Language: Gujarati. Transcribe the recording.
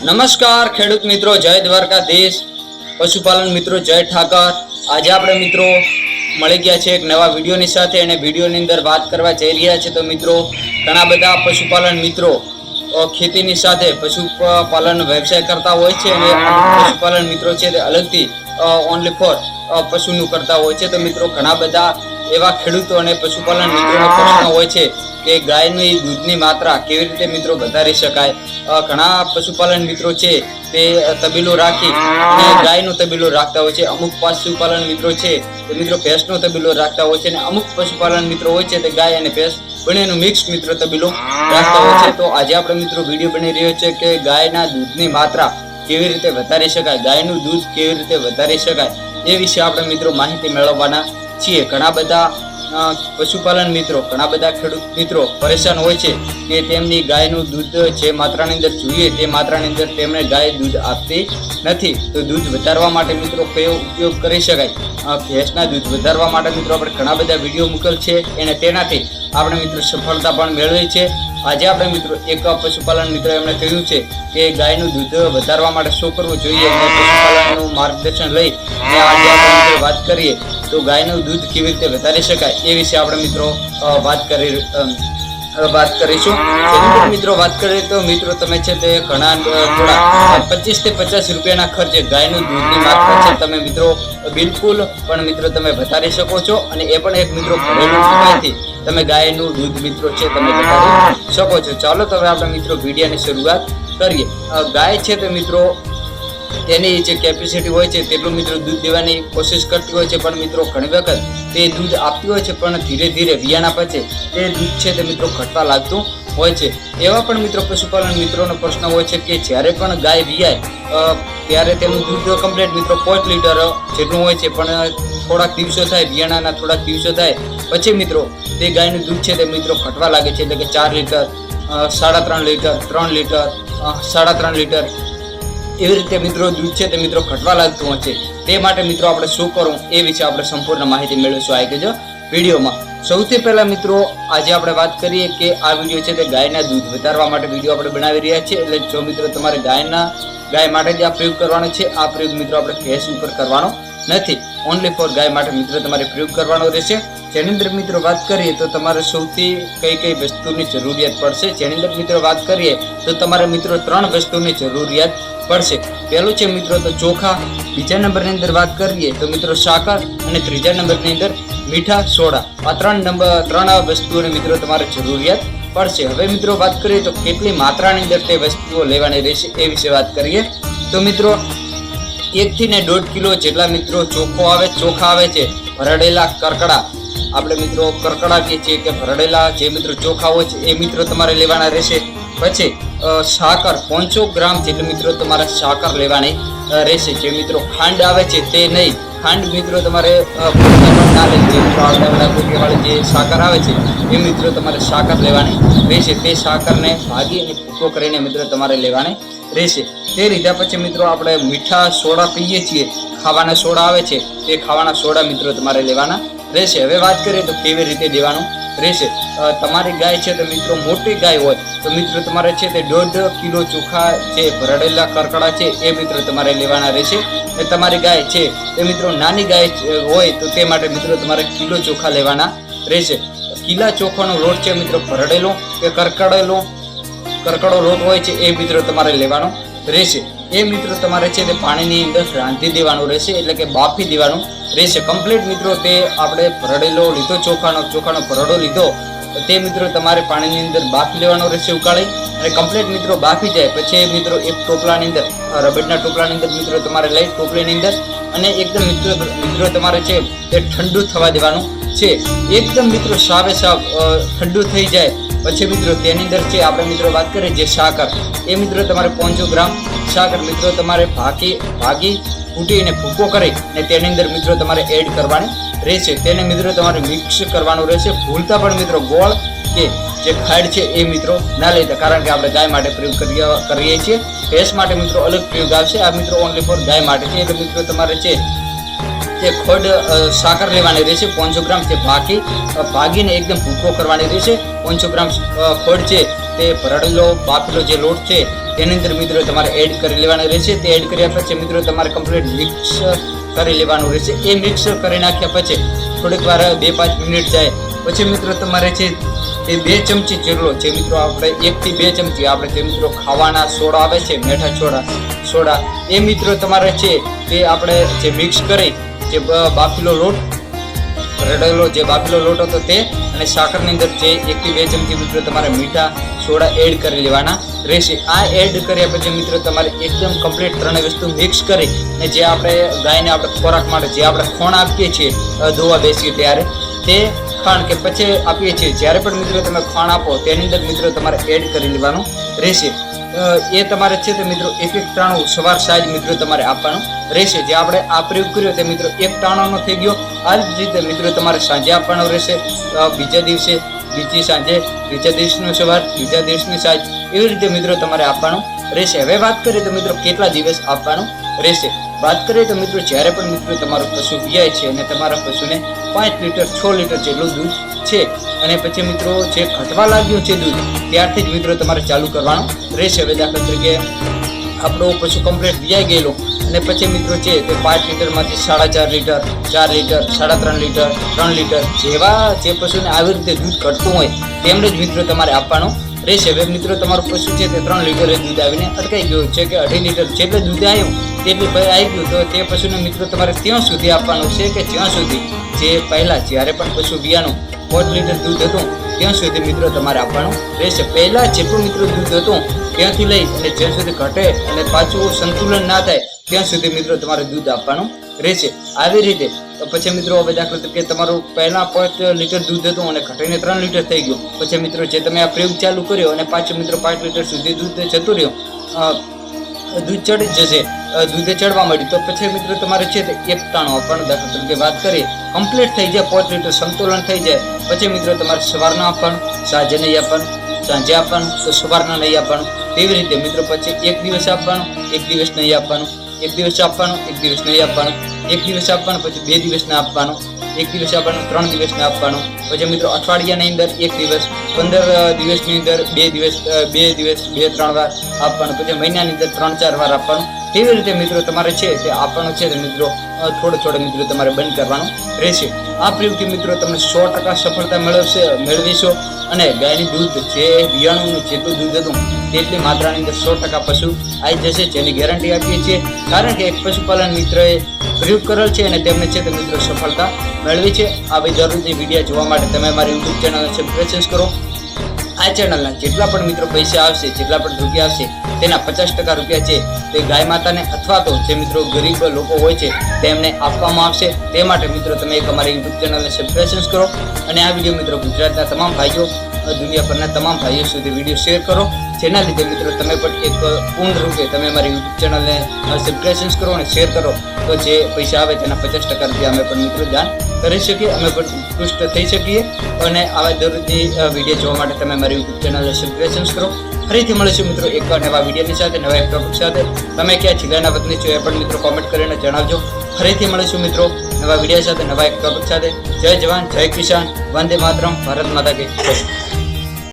નમસ્કાર, ખેડૂત મિત્રો, જય દ્વારકાધીશ. પશુપાલન મિત્રો, જય ઠાકર. આજે આપણે મિત્રો મળી ગયા છે એક નવા વિડીયોની સાથે અને વિડીયોની અંદર વાત કરવા જઈ રહ્યા છે તો મિત્રો ઘણા બધા પશુપાલન મિત્રો ખેતીની સાથે પશુપાલન વ્યવસાય કરતા હોય છે અને પશુપાલન મિત્રો છે તે અલગથી ઓનલી ફોર પશુનું કરતા હોય છે. તો મિત્રો ઘણા બધા એવા ખેડૂતો અને પશુપાલન મિત્રોનો પ્રશ્ન હોય છે કે ગાયની દૂધની માત્રા કેવી રીતે મિત્રો વધારી શકાય? ઘણા પશુપાલન મિત્રો છે તે તબીલો રાખી અને ગાયનો તબીલો રાખતા હોય છે. અમુક પશુપાલન મિત્રો છે તે મિત્રો ભેંસનો તબેલો રાખતા હોય છે અને અમુક પશુપાલન મિત્રો હોય છે તે ગાય અને ભેંસ બંનેનું મિક્સ મિત્રો તબીલો રાખતા હોય છે. તો આજે આપણે મિત્રો વીડિયો બની રહ્યો છે કે ગાયના દૂધની માત્રા કેવી રીતે વધારી શકાય? ગાયનું દૂધ કેવી રીતે વધારી શકાય? એ વિશે આપણે મિત્રો માહિતી મેળવવાના છીએ. ઘણા બધા પશુપાલન મિત્રો, ઘણા બધા ખેડૂત મિત્રો પરેશાન હોય છે કે તેમની ગાયનું દૂધ જે માત્રાની અંદર જોઈએ, તે માત્રાની અંદર તેમણે ગાય દૂધ આપતી નથી. તો દૂધ વધારવા માટે મિત્રો કયો ઉપયોગ કરી શકાય? ભેંસના દૂધ વધારવા માટે મિત્રો આપણે ઘણા બધા વીડિયો મૂકેલ છે. અને તેનાથી આપણે મિત્રો સફળતા પણ મેળવી છે. આજે આપણે મિત્રો એક પશુપાલન મિત્રો એમણે કહ્યું છે કે ગાયનું દૂધ વધારવા માટે શું કરવું જોઈએ? પશુપાલનનું માર્ગદર્શન લઈ અને આજે આપણે વાત કરીએ તો ગાયનું દૂધ કેવી રીતે વધારી શકાય એ વિશે આપણે મિત્રો વાત કરી વાત કરીશું. મિત્રો વાત કરીએ તો મિત્રો તમે છે તે ઘણા થોડા પચીસથી પચાસ રૂપિયાના ખર્ચે ગાયનું દૂધની માત્રા છે. તમે મિત્રો બિલકુલ પણ મિત્રો તમે વધારી શકો છો. અને એ પણ એક મિત્રો ઘરેલું ઉપાયથી તમે ગાયનું દૂધ મિત્રો છે તમે શકો છો. ચાલો તમે આપણા મિત્રો વિડીયાની શરૂઆત કરીએ. ગાય છે તે મિત્રો તેની જે કેપેસિટી હોય છે તેટલું મિત્રો દૂધ દેવાની કોશિશ કરતી હોય છે, પણ મિત્રો ઘણી વખત તે દૂધ આપતી હોય છે, પણ ધીરે ધીરે વિયાના પછી તે દૂધ છે તે મિત્રો ઘટવા લાગતું હોય છે. એવા પણ મિત્રો પશુપાલન મિત્રોનો પ્રશ્ન હોય છે કે જ્યારે પણ ગાય વિયાય ત્યારે તેનું દૂધ કમ્પ્લીટ મિત્રો પાંચ લીટર જેટલું હોય છે, પણ થોડાક દિવસો થાય વિયાણાના થોડાક દિવસો થાય, પછી મિત્રો તે ગાયનું દૂધ છે તે મિત્રો ઘટવા લાગે છે, એટલે કે ચાર લીટર સાડા ત્રણ લીટર ત્રણ લીટર સાડા ત્રણ લીટર એવી રીતે મિત્રો દૂધ છે તે મિત્રો ઘટવા લાગતું હોય છે. તે માટે મિત્રો આપણે શું કરવું એ વિશે આપણે સંપૂર્ણ માહિતી મેળવીશું આવી ગયો વિડીયોમાં. સૌથી પહેલાં મિત્રો આજે આપણે વાત કરીએ કે આ વીડિયો છે તે ગાયના દૂધ વધારવા માટે વીડિયો આપણે બનાવી રહ્યા છીએ. એટલે જો મિત્રો તમારે ગાયના, ગાય માટે જ આ પ્રયોગ કરવાનો છે, આ પ્રયોગ મિત્રો આપણે ભેંસ ઉપર કરવાનો નથી. ઓનલી ફોર ગાય માટે મિત્રો તમારે પ્રયોગ કરવાનો રહેશે. જેની મિત્રો વાત કરીએ તો તમારે સૌથી કઈ કઈ વસ્તુની જરૂરિયાત પડશે? જેની મિત્રો વાત કરીએ તો તમારે મિત્રો ત્રણ વસ્તુની જરૂરિયાત પડશે. પહેલું છે મિત્રો તો ચોખા, બીજા નંબરની અંદર વાત કરીએ તો મિત્રો સાકર અને ત્રીજા નંબરની અંદર મીઠા સોડા. આ ત્રણ નંબર ત્રણ વસ્તુઓની મિત્રો તમારે જરૂરિયાત પડશે. હવે મિત્રો વાત કરીએ તો કેટલી માત્રાની અંદર તે વસ્તુઓ લેવાની રહેશે એ વિશે વાત કરીએ. તો મિત્રો એકથી ને દોઢ કિલો જેટલા મિત્રો ચોખ્ખો આવે, ચોખા આવે છે. ભરડેલા કરકડા આપણે મિત્રો કરકડા કે છે કે ભરડેલા જે મિત્રો ચોખા હોય છે, એ મિત્રો તમારે લેવાના રહેશે. પછી સાકર પાંચસો ગ્રામ જેટલી મિત્રો તમારે સાકર લેવાની રહેશે. જે મિત્રો ખાંડ આવે છે તે નહીં. ખાંડ મિત્રો તમારે ના લેવી જે મિત્રો આવડાવડા ગોટીવાળી જે સાકર આવે છે, એ મિત્રો તમારે સાકર લેવાની રહેશે. તે સાકરને ભાગી અને ભૂકો કરીને મિત્રો તમારે લેવાની રહેશે. તે લીધા પછી મિત્રો આપણે મીઠા સોડા પીએ છીએ. ખાવાના સોડા આવે છે, તે ખાવાના સોડા મિત્રો તમારે લેવાના રહેશે. હવે વાત કરીએ તો કેવી રીતે દેવાનું રહેશે. તમારી ગાય છે તો મિત્રો મોટી ગાય હોય, તો મિત્રો તમારે છે તે દોઢ કિલો ચોખા જે ભરડેલા કરકડા છે એ મિત્રો તમારે લેવાના રહેશે. અને તમારી ગાય છે તે મિત્રો નાની ગાય હોય તો તે માટે મિત્રો તમારે કિલો ચોખા લેવાના રહેશે. કિલા ચોખાનો લોટ છે મિત્રો ભરડેલો કે કરકડેલો કરકડો લોટ હોય છે એ મિત્રો તમારે લેવાનો રહેશે. એ મિત્રો તમારે છે તે પાણીની અંદર રાંધી દેવાનું રહેશે એટલે કે બાફી દેવાનું રહેશે. કમ્પ્લીટ મિત્રો તે આપણે ભરડેલો લીધો ચોખાનો ચોખાનો ભરડો લીધો તે મિત્રો તમારે પાણીની અંદર બાફી લેવાનો રહેશે ઉકાળી. અને કમ્પ્લીટ મિત્રો બાફી જાય પછી મિત્રો એક ટોપલાની અંદર અ, રબરના ટોપલાની અંદર મિત્રો તમારે લઈ ટોપલીની અંદર. અને એકદમ મિત્રો મિત્રો તમારે છે તે ઠંડુ થવા દેવાનું છે. એકદમ મિત્રો સાવે સાવ ઠંડુ થઈ જાય પછી મિત્રો, તેની અંદર છે આપણે મિત્રો વાત કરીએ જે સાકર એ મિત્રો તમારે પાંચસો ગ્રામ સાકર મિત્રો તમારે ભાગી ભાગી, ફૂટી અને ભૂકો કરી અને તેની અંદર મિત્રો તમારે એડ કરવાની રહેશે. તેને મિત્રો તમારે મિક્સ કરવાનું રહેશે. ભૂલતા પણ મિત્રો ગોળ કે જે ખાંડ છે એ મિત્રો ના લેતા, કારણ કે આપણે ગાય માટે પ્રયોગ કરીએ કરીએ છીએ. ભેંસ માટે મિત્રો અલગ પ્રયોગ આવશે. આ મિત્રો ઓનલી ફોર ગાય માટે છે. એટલે મિત્રો તમારે છે તે ખોડ સાકર લેવાની રહેશે, પાંચસો ગ્રામ તે ભાગી ભાગીને એકદમ ભૂકો કરવાની રહેશે. પાંચસો ગ્રામ ખોડ છે, તે ભરડેલો, બાફેલો જે લોટ છે, તેની અંદર મિત્રો તમારે એડ કરી લેવાનો રહેશે. તે એડ કર્યા પછી મિત્રો તમારે કમ્પ્લીટ મિક્સ કરી લેવાનું રહેશે. એ મિક્સ કરી નાખ્યા પછી થોડીક વાર બે પાંચ મિનિટ જાય. પછી મિત્રો તમારે છે તે બે ચમચી જેટલો જે મિત્રો આપણે એકથી બે ચમચી આપણે જે મિત્રો ખાવાના સોડા આવે છે, મેઠા સોડા સોડા, એ મિત્રો તમારે છે, તે આપણે જે મિક્સ કરી જે બાફેલો લોટ રડેલો જે બાફેલો લોટ હતો તે અને સાકરની અંદર જે એકથી બે ચમચી મિત્રો તમારે મીઠા સોડા એડ કરી લેવાના રહેશે. આ એડ કર્યા પછી મિત્રો તમારે એકદમ કમ્પ્લીટ ત્રણેય વસ્તુ મિક્સ કરી અને જે આપણે ગાયને આપણે ખોરાક માટે જે આપણે ખોણ આપીએ છીએ ધોવા બેસીએ ત્યારે તે ખાણ કે પછી આપીએ છીએ. જ્યારે પણ મિત્રો તમે ખાણ આપો, તેની અંદર મિત્રો તમારે એડ કરી લેવાનું રહેશે. એ તમારે છે તે મિત્રો એક એક ટાણું સવાર સાંજ મિત્રો તમારે આપવાનું રહેશે. જે આપણે આ પ્રયોગ કર્યો તે મિત્રો એક ટાણાનો થઈ ગયો. આ જ રીતે મિત્રો તમારે સાંજે આપવાનો રહેશે. બીજા દિવસે, બીજી સાંજે બીજા દિવસનો સવાર બીજા દિવસની સાંજ એવી રીતે મિત્રો તમારે આપવાનું રહેશે. હવે વાત કરીએ તો મિત્રો કેટલા દિવસ આપવાનું રહેશે. વાત કરીએ તો મિત્રો, જ્યારે પણ મિત્રો તમારું પશુ પીઆય છે અને તમારા પશુને પાંચ લીટર, છ લીટર જેટલું દૂધ છે અને પછી મિત્રો જે ઘટવા લાગ્યું છે દૂધ, ત્યારથી જ મિત્રો તમારે ચાલુ કરવાનું રહેશે. હવે દાખલા તરીકે આપણો પશુ કમ્પ્લેટ વીઆઈ ગયેલો અને પછી મિત્રો છે તે પાંચ લીટરમાંથી સાડા ચાર લીટર ચાર લીટર, સાડા ત્રણ લીટર ત્રણ લીટર જેવા જે પશુને આવી રીતે દૂધ ઘટતું હોય, તેમને જ મિત્રો તમારે આપવાનું રહેશે. હવે મિત્રો, તમારું પશુ છે તે ત્રણ લીટર દૂધ આવીને અટકાઈ ગયું છે કે અઢી લીટર જેટલું દૂધ આવ્યું તેટલું બી આવી ગયું તો તે પશુને મિત્રો તમારે ત્યાં સુધી આપવાનું છે કે જ્યાં સુધી? જે પહેલાં જ્યારે પણ પશુ બિયાનું પાંચ લીટર દૂધ હતું, ત્યાં સુધી મિત્રો તમારે આપવાનું રહેશે. પહેલાં જેટલું મિત્રો દૂધ હતું, ત્યાંથી લઈ અને જ્યાં સુધી ઘટે અને પાછું સંતુલન ના થાય, ત્યાં સુધી મિત્રો તમારે દૂધ આપવાનું રહેશે. આવી રીતે તો પછી મિત્રો હવે દાખલા તરીકે તમારું પહેલાં પાંચ લીટર દૂધ હતું અને ઘટીને ત્રણ લીટર થઈ ગયું. પછી મિત્રો જે તમે આ પ્રયોગ ચાલુ કર્યો અને પાછું મિત્રો પાંચ લીટર સુધી દૂધ જતું રહ્યું દૂધ ચડી જશે. દૂધે ચડવા માંડ્યું. તો પછી મિત્રો તમારે છે તે એક તાણો આપવાનું દાખલા તરીકે વાત કરીએ. કમ્પ્લીટ થઈ જાય, પાંચ લીટર સંતુલન થઈ જાય. પછી મિત્રો તમારે સવારના આપવાનું, સાંજે નહીં આપવાનું, સાંજે આપવાનું, તો સવારના નહીં આપણ એવી રીતે મિત્રો પછી એક દિવસ આપવાનું, એક દિવસ નહીં આપવાનું. એક દિવસ આપવાનું, એક દિવસ નહીં આપવાનું. એક દિવસ આપવાનું, પછી બે દિવસના આપવાનો. એક દિવસ આપવાનું, ત્રણ દિવસના આપવાનું. પછી મિત્રો અઠવાડિયાની અંદર એક દિવસ, પંદર દિવસની અંદર બે દિવસ બે દિવસ, બે, ત્રણ વાર આપવાનું. પછી મહિનાની અંદર ત્રણ, ચાર વાર આપવાનું. તેવી રીતે મિત્રો તમારે છે તે આપવાનું છે મિત્રો થોડો થોડે મિત્રો તમારે બંધ કરવાનો રહેશે. આ પ્રયોગથી મિત્રો તમે સો ટકા સફળતા મેળવશે, મેળવીશો અને ગાયની દૂધ જે વિયાણુનું જેટલું દૂધ હતું, તેટલી માત્રાની અંદર સો ટકા પશુ આવી જશે, જેની ગેરંટી આપીએ છીએ. કારણ કે એક પશુપાલન મિત્રએ પ્રયોગ કરેલ છે અને તેમને છે તે મિત્રો સફળતા મેળવી છે. આવી જરૂરી વીડિયો જોવા માટે તમે અમારી યુટ્યુબ ચેનલને સબસ્ક્રાઈબ કરો. આ ચેનલના જેટલા પણ મિત્રો પૈસા આવશે, જેટલા પણ રૂપિયા આવશે, તેના પચાસ ટકા રૂપિયા છે તે ગાય માતાને અથવા તો જે મિત્રો ગરીબ લોકો હોય છે તેમને આપવામાં આવશે. તે માટે મિત્રો તમે એક અમારી યુટ્યુબ ચેનલને સબસ્ક્રાઈબ કરો અને આ વીડિયો મિત્રો ગુજરાતના તમામ ભાઈઓ દુનિયા પરના તમામ ભાઈઓ સુધી વીડિયો શેર કરો. જેના લીધે મિત્રો તમે પણ એક પૂર્ણ રૂપે તમે અમારી યુટ્યુબ ચેનલને સબસ્ક્રાઈબ કરો અને શેર કરો. તો જે પૈસા આવે તેના પચાસ ટકા રૂપિયા અમે પણ મિત્રો દાન કરી શકીએ, અમે પણ પુષ્ટ થઈ શકીએ. અને આવા દરરોજની વીડિયો જોવા માટે તમે મારી યુટ્યુબ ચેનલને સબસ્ક્રાઇબ કરો. ફરીથી મળીશું મિત્રો એક નવા વિડીયોની સાથે, નવા એક ટોપિક સાથે. તમે ક્યાં જિલ્લાના વતની છો એ પણ મિત્રો કોમેન્ટ કરીને જણાવજો. ફરીથી મળીશું મિત્રો નવા વીડિયો સાથે, નવા એક ટોપિક સાથે. જય જવાન, જય કિસાન. વંદે માતરમ, ભારત માતા કે